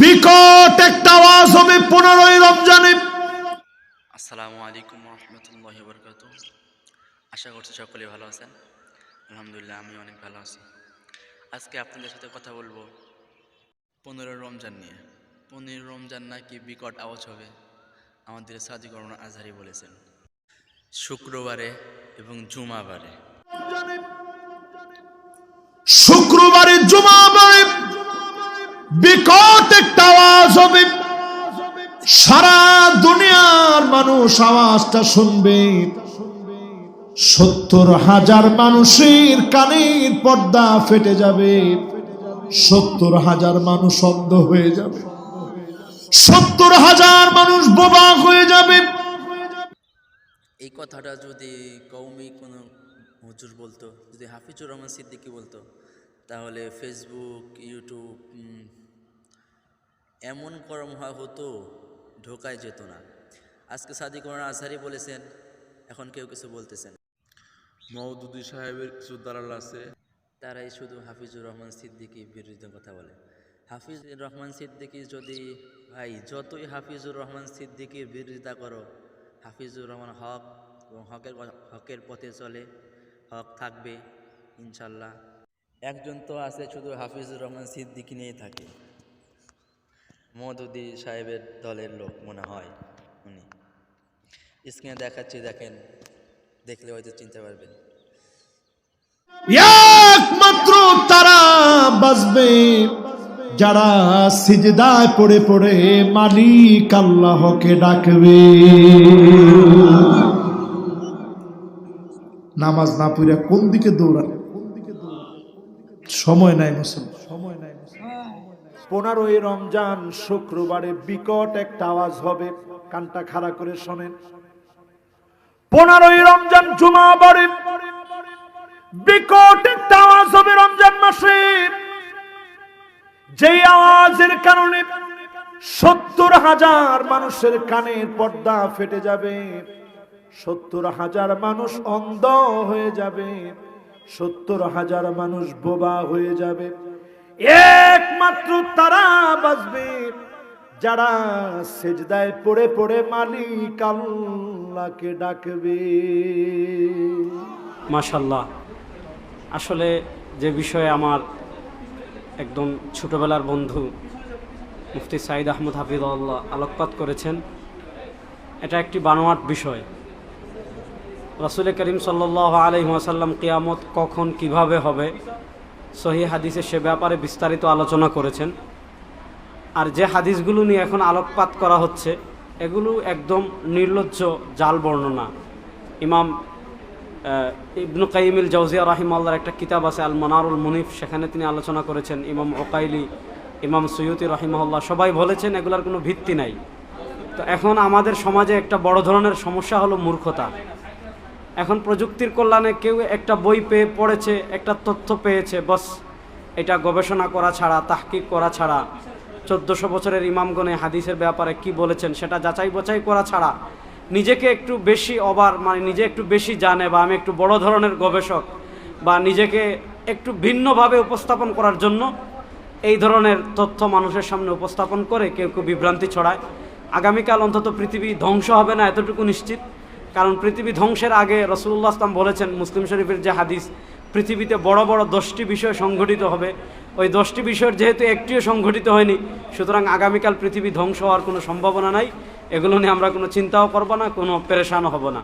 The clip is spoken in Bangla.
বিকট একটা আওয়াজ হবে পনেরোই রমজানে। আসসালামু আলাইকুম রহমতুল্লাহ বরকাত আশা করছি সকলে ভালো আছেন। আলহামদুলিল্লাহ আমি অনেক ভালো আছি। আজকে আপনাদের সাথে কথা বলব পনেরো রমজান নিয়ে। পনেরো রমজান নাকি বিকট আওয়াজ হবে আমাদের সাদি করোনা আজহারি বলেছেন। শুক্রবারে এবং জুমাবারে। শুক্রবারে জুমাবারে বিকট একটা আওয়াজ হবে। সারা দুনিয়ার মানুষ আওয়াজটা শুনবে। সত্তর হাজার মানুষের কানের পর্দা ফেটে যাবে। সত্তর হাজার মানুষ অন্ধ হয়ে যাবে। সত্তর হাজার মানুষ বোবা হয়ে যাবে। এই কথাটা যদি কৌমি কোনো হুজুর বলতো, যদি হাফিজুর রহমান সিদ্দিকী বলতো, তাহলে ফেসবুক ইউটিউব এমন গরম হয় হতো ঢোকায় যেত না। আজকে সাদি কোরআন আজহারি বলেছেন এখন কেউ কিছু বলতেছেন মৌদুদি সাহেবের কিছু দালাল আছে? তারাই শুধু হাফিজুর রহমান সিদ্দিকীর বিরুদ্ধে কথা বলে। হাফিজুর রহমান সিদ্দিকী যদি ভাই যতই হাফিজুর রহমান সিদ্দিকীর বিরোধিতা করো হাফিজুর রহমান হক এবং হকের হকের পথে চলে হক থাকবে ইনশাল্লাহ। একজন তো আছে শুধু হাফিজুর রহমান সিদ্দিকি নিয়েই থাকে। মধুদি সাহেবের দলের লোক মনে হয় উনি। স্ক্রিনে দেখাচ্ছি, দেখেন, দেখলে হয়তো চিনতে পারবেন। একমাত্র তারা বাঁচবে, যারা সিজদায় পড়ে পড়ে মালিক আল্লাহকে ডাকবে। নামাজ না পড়ে কোন দিকে দৌড়ান সময় নাই মুসলমান। পনেরোই রমজান শুক্রবারে বিকট একটা আওয়াজ হবে। কানটা খাড়া করে শোনেন। পনেরোই রমজান জুমাবারে বিকট একটা আওয়াজ হবে রমজান মাসে যে আওয়াজের কারণে সত্তর হাজার মানুষের কানের পর্দা ফেটে যাবে। সত্তর হাজার মানুষ অন্ধ হয়ে যাবে। সত্তর হাজার মানুষ বোবা হয়ে যাবে। একমাত্র তারা বাঁচবে, যারা সেজদায় পড়ে পড়ে মালিক আল্লাহকে ডাকবে। মাশাল্লাহ আসলে যে বিষয়ে আমার একদম ছোটবেলার বন্ধু মুফতি সাইদ আহমদ হাফিজুল্লাহ আলোকপাত করেছেন, এটা একটি বানোয়াট বিষয়। রসুল করিম সাল্লাহ আলহি আসাল্লাম কিয়ামত কখন কীভাবে হবে সহি হাদিসে সে ব্যাপারে বিস্তারিত আলোচনা করেছেন। আর যে হাদিসগুলো নিয়ে এখন আলোকপাত করা হচ্ছে, এগুলো একদম নির্লজ্জ জাল বর্ণনা। ইমাম ইবনু কাইমিল জৌজিয়া রাহিমাল্লার একটা কিতাব আছে আল মনারুল মুনিফ, সেখানে তিনি আলোচনা করেছেন। ইমাম ওকাইলি, ইমাম সৈয়দি রহিমহল্লা সবাই বলেছেন এগুলার কোনো ভিত্তি নাই। তো এখন আমাদের সমাজে একটা বড় ধরনের সমস্যা হলো মূর্খতা। এখন প্রযুক্তির কল্যাণে কেউ একটা বই পেয়ে পড়েছে, একটা তথ্য পেয়েছে, বস। এটা গবেষণা করা ছাড়া, তাহকিক করা ছাড়া, চোদ্দোশো বছরের ইমামগণে হাদিসের ব্যাপারে কি বলেছেন সেটা যাচাই বাছাই করা ছাড়া। নিজেকে একটু বেশি অবার মানে নিজে একটু বেশি জানে, বা আমি একটু বড় ধরনের গবেষক, বা নিজেকে একটু ভিন্নভাবে উপস্থাপন করার জন্য এই ধরনের তথ্য মানুষের সামনে উপস্থাপন করে কেউ কেউ বিভ্রান্তি ছড়ায়। আগামীকাল অন্তত পৃথিবী ধ্বংস হবে না, এতটুকু নিশ্চিত। কারণ পৃথিবী ধ্বংসের আগে রসুল্লাহ আসলাম বলেছেন, মুসলিম শরীফের যে হাদিস, পৃথিবীতে বড় বড় দশটি বিষয় সংঘটিত হবে। ওই দশটি বিষয়ের যেহেতু একটিও সংঘটিত হয়নি, সুতরাং আগামীকাল পৃথিবী ধ্বংস হওয়ার কোনো সম্ভাবনা নাই। এগুলো নিয়ে আমরা কোনো চিন্তাও করব না, কোনো পেরেশানও হব না।